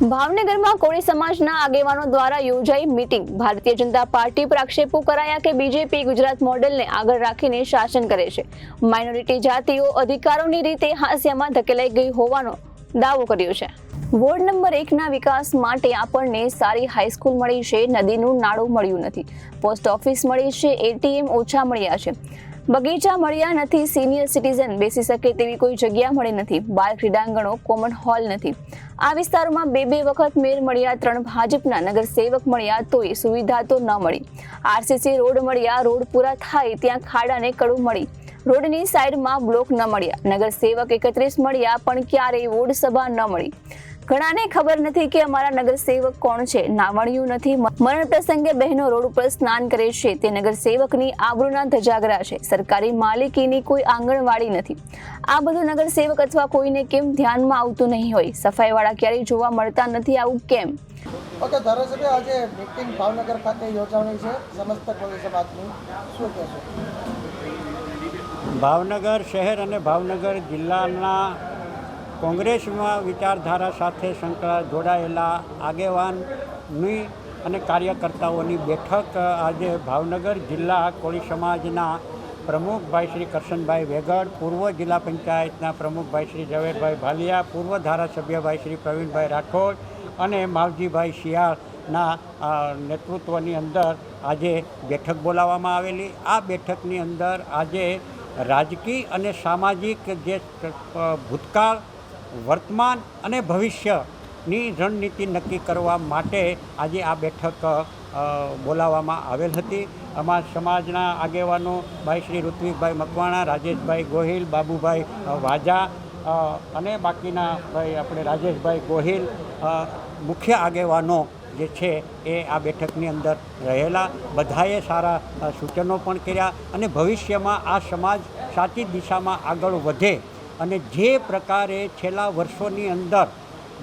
ભાવનગરમાં કોળી સમાજના આગેવાનો દ્વારા યોજાઈ મીટિંગ. ભારતીય જનતા પાર્ટી પર આક્ષેપો કરાયા કે બીજેપી ગુજરાત મોડેલને આગળ રાખીને શાસન કરે છે. માઇનોરિટી જાતિઓ અધિકારોની રીતે હાસ્યમાં ધકેલાઈ ગઈ હોવાનો દાવો કર્યો છે. વોર્ડ નંબર એકના વિકાસ માટે આપણને સારી હાઈસ્કૂલ મળી છે, નદીનું નાળું મળ્યું નથી. પોસ્ટ ઓફિસ મળી છે એટીએમ ઓછા મળ્યા છે. બગીચા મળ્યા નથી સિનિયર સિટીઝન બેસી શકે તેવી કોઈ જગ્યા મળી નથી. બાળ ક્રીડાંગણો કોમન હોલ નથી. આ વિસ્તારોમાં બે બે વખત મેર મળ્યા, ત્રણ ભાજપના નગરસેવક મળ્યા, તોય સુવિધા તો ન મળી. આરસીસી રોડ મળ્યા, રોડ પૂરા થાય, ત્યાં ખાડાને કડું મળી. રોડની સાઈડમાં બ્લોક ન મળ્યા. નગરસેવક એકત્રીસ મળ્યા, પણ ક્યારેય વોર્ડ સભા ન મળી. ઘણાને ખબર નથી કે અમારા નગરસેવક કોણ છે. નાવણિયું નથી. મરણ પ્રસંગે બહેનો રોડ ઉપર સ્નાન કરે છે. તે નગરસેવકની આબરૂના ધજાગરા છે. સરકારી માલિકીની કોઈ આંગણવાડી નથી. આ બધું નગરસેવક અથવા કોઈને કેમ ધ્યાનમાં આવતું નહીં હોય? સફાઈવાળા ક્યારેય જોવા મળતા નથી. આવું કેમ? ઓકે ધારાસભ્ય આજે મિટિંગ ભાવનગર ખાતે યોજાવાની છે. સમસ્ત કોળી સમાજની શું કહેશો? ભાવનગર શહેર અને ભાવનગર જિલ્લાના કોંગ્રેસમાં વિચારધારા સાથે સંકળા જોડાયેલા આગેવાનની અને કાર્યકર્તાઓની બેઠક આજે ભાવનગર જિલ્લા કોળી સમાજના પ્રમુખભાઈ શ્રી કરશનભાઈ વેગડ, પૂર્વ જિલ્લા પંચાયતના પ્રમુખભાઈ શ્રી ઝવેરભાઈ ભાલિયા, પૂર્વ ધારાસભ્યભાઈ શ્રી પ્રવીણભાઈ રાઠોડ અને માવજીભાઈ શિયાળના નેતૃત્વની અંદર આજે બેઠક બોલાવવામાં આવેલી. આ બેઠકની અંદર આજે રાજકીય અને સામાજિક જે ભૂતકાળ વર્તમાન અને ભવિષ્યની રણનીતિ નક્કી કરવા માટે આજે આ બેઠક બોલાવવામાં આવેલ હતી. અમારા સમાજના આગેવાનો ભાઈ શ્રી ઋત્વિકભાઈ મકવાણા, રાજેશભાઈ ગોહિલ, બાબુભાઈ વાજા અને બાકીના ભાઈ આપણે રાજેશભાઈ ગોહિલ મુખ્ય આગેવાનો જે છે એ આ બેઠકની અંદર રહેલા. બધાએ સારા સૂચનો પણ કર્યા અને ભવિષ્યમાં આ સમાજ સાચી દિશામાં આગળ વધે અને જે પ્રકારે છેલ્લા વર્ષોની અંદર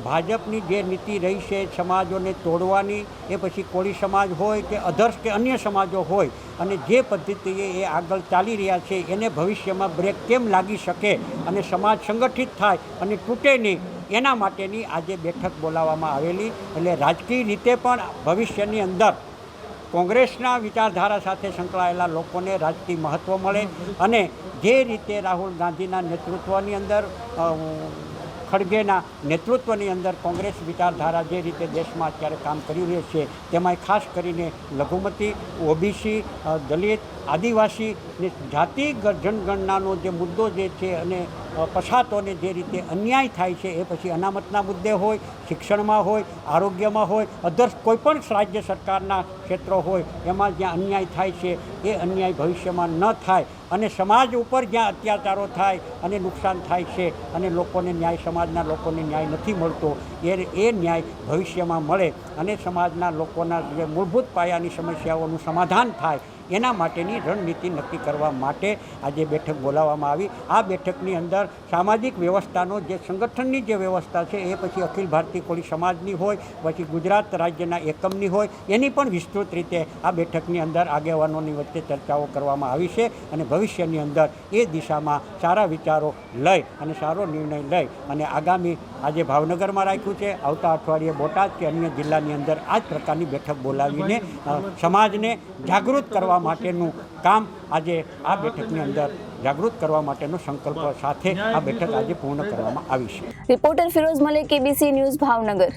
ભાજપની જે નીતિ રહી છે સમાજોને તોડવાની, એ પછી કોળી સમાજ હોય કે અધર્સ કે અન્ય સમાજો હોય, અને જે પદ્ધતિએ એ આગળ ચાલી રહ્યા છે, એને ભવિષ્યમાં બ્રેક કેમ લાગી શકે અને સમાજ સંગઠિત થાય અને તૂટે નહીં, એના માટેની આજે બેઠક બોલાવવામાં આવેલી. એટલે રાજકીય રીતે પણ ભવિષ્યની અંદર કોંગ્રેસના વિચારધારા સાથે સંકળાયેલા લોકોને રાજકીય મહત્ત્વ મળે અને જે રીતે રાહુલ ગાંધીના નેતૃત્વની અંદર ખડગેના નેતૃત્વની અંદર કોંગ્રેસ વિચારધારા જે રીતે દેશમાં અત્યારે કામ કરી રહી છે તેમાં ખાસ કરીને લઘુમતી, ઓબીસી દલિત, આદિવાસી ને જાતિ જનગણનાનો જે મુદ્દો જે છે અને પછાતોને જે રીતે અન્યાય થાય છે એ પછી અનામતના મુદ્દે હોય, શિક્ષણમાં હોય, આરોગ્યમાં હોય અધર કોઈપણ રાજ્ય સરકારના ક્ષેત્રો હોય, એમાં જ્યાં અન્યાય થાય છે એ અન્યાય ભવિષ્યમાં ન થાય. અને સમાજ ઉપર જ્યાં અત્યાચારો થાય અને નુકસાન થાય છે અને લોકોને ન્યાય, સમાજના લોકોને ન્યાય નથી મળતો, એ એ ન્યાય ભવિષ્યમાં મળે અને સમાજના લોકોના જે મૂળભૂત પાયાની સમસ્યાઓનું સમાધાન થાય એના માટેની રણનીતિ નક્કી કરવા માટે આજે બેઠક બોલાવવામાં આવી. આ બેઠકની અંદર સામાજિક વ્યવસ્થાનો જે સંગઠનની જે વ્યવસ્થા છે, એ પછી અખિલ ભારતીય કોળી સમાજની હોય, પછી ગુજરાત રાજ્યના એકમની હોય, એની પણ વિસ્તૃત રીતે આ બેઠકની અંદર આગેવાનોની વચ્ચે ચર્ચાઓ કરવામાં આવી છે અને ભવિષ્યની અંદર એ દિશામાં સારા વિચારો લઈ અને સારો નિર્ણય લઈ અને આગામી આજે ભાવનગરમાં રાખ્યું છે, આવતા અઠવાડિયે બોટાદ કે અન્ય જિલ્લાની અંદર આ જ પ્રકારની બેઠક બોલાવીને સમાજને જાગૃત કરવા માટેનું કામ આજે આ બેઠકની અંદર જાગૃત કરવા માટેનો સંકલ્પ સાથે આ બેઠક આજે પૂર્ણ કરવામાં આવી છે. Reporter Firoz Malik ABC news, Bhavnagar.